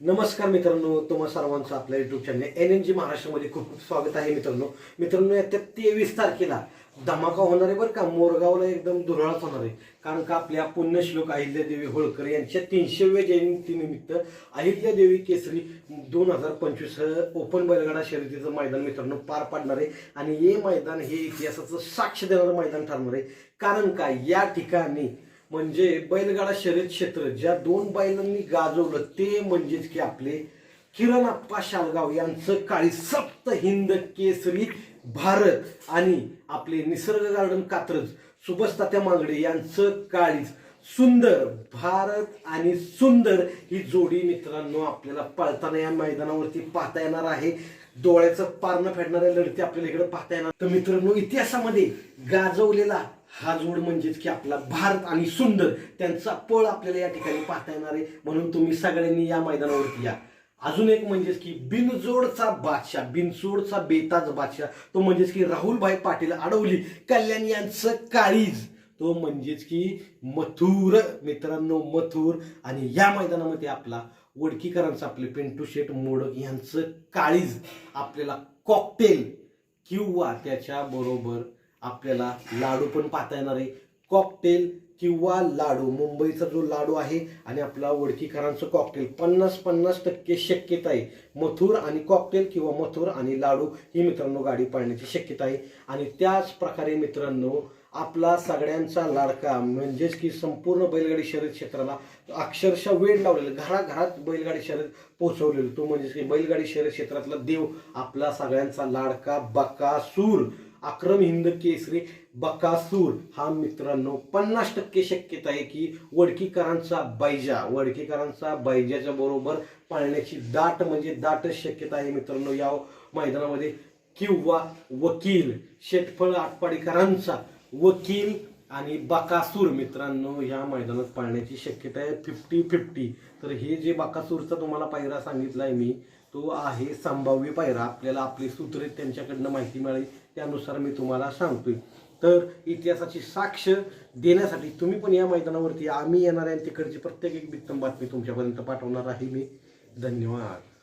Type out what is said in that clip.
नमस्कार मित्रांनो तुम्हा सर्वांचं आपल्या YouTube channel N N G महाराष्ट्रामध्ये खूप खूप स्वागत आहे मित्रांनो. मित्रांनो येत्या तेवीस तारखेला धमाका होणार आहे बरं का मोरगावला एकदम धुरळाच होणार आहे. कारण का आपल्या पुण्यश्लोक अहिल्यादेवी होळकर यांच्या तीनशेव्या जयंतीनिमित्त अहिल्यादेवी केसरी दोन हजार पंचवीस ओपन बैलगाडा शर्यतीचं मैदान मित्रांनो पार पाडणार आहे. आणि हे मैदान हे इतिहासाचं साक्ष देणारं मैदान ठरणार आहे. कारण का या ठिकाणी म्हणजे बैलगाडा शर्यत क्षेत्र ज्या दोन बैलांनी गाजवलं ते म्हणजेच की आपले किरण आप्पा शालगाव यांचं काळी सप्त हिंद केसरी भारत आणि आपले निसर्ग गार्डन कात्रज सुभस्तात्या मांगडे यांचं काळीज. सुंदर भारत आणि सुंदर ही जोडी मित्रांनो आपल्याला पळताना या मैदानावरती पाहता येणार आहे. डोळ्याचं पारणं फेडणाऱ्या लढती आपल्याला इकडे पाहता येणार. तर मित्रांनो इतिहासामध्ये गाजवलेला हा जोड म्हणजेच की आपला भारत आणि सुंदर त्यांचा पळ आपल्याला या ठिकाणी पाहता येणार आहे. म्हणून तुम्ही सगळ्यांनी या मैदानावरती या. अजून एक म्हणजेच की बिनजोडचा बादशाह बिनजोडचा बेताज बादशाह तो म्हणजेच की राहुलभाई पाटील अडवली. कल्याण यांचं काळीज. तो म्हणजेच की मथुर मित्रांनो मथुर. आणि या मैदानामध्ये आपला वडकीकरांचं आपले पिंटू शेट मोडक यांचं काळीज आपल्याला कॉकटेल किंवा त्याच्या बरोबर आपल्याला लाडू पण पाहता येणार आहे. कॉकटेल किंवा लाडू. मुंबईचा जो लाडू आहे आणि आपला वडकीकरांचं कॉकटेल पन्नास पन्नास टक्के शक्यता आहे. मथुर आणि कॉकटेल किंवा मथुर आणि लाडू ही मित्रांनो गाडी पाळण्याची शक्यता आहे. आणि त्याच प्रकारे मित्रांनो आपला सगळ्यांचा लाडका म्हणजेच की संपूर्ण बैलगाडी शर्यत क्षेत्राला अक्षरशः वेळ लावलेला घराघरात बैलगाडी शर्यत पोहोचवलेलं. तो म्हणजेच की बैलगाडी शर्यत क्षेत्रातला देव आपला सगळ्यांचा लाडका बकासूर अक्रम हिंद केसरी बकासूर. हा मित्रांनो पन्नास टक्के शक्यता आहे की वडकीकरांचा बैजा वडकीकरांचा बैजाच्या बरोबर पाळण्याची दाट म्हणजे दाटच शक्यता आहे मित्रांनो या मैदानामध्ये. किंवा वकील शेटफळ आटपाडीकरांचा वकील आणि बकासूर मित्रांनो या मैदानात पाळण्याची शक्यता आहे. फिफ्टी फिफ्टी तर हे जे बकासूरचा तुम्हाला पायरा सांगितला आहे मी तो आहे संभाव्य पायरा. आपल्याला आपली सूत्रे त्यांच्याकडनं माहिती मिळाली त्यानुसार मी तुम्हाला सांगतोय. तर इतिहासाची साक्ष देण्यासाठी तुम्ही पण या मैदानावरती आम्ही येणार आहे तिकडची प्रत्येक एक बित्तम बातमी तुमच्यापर्यंत पाठवणार आहे मी. धन्यवाद.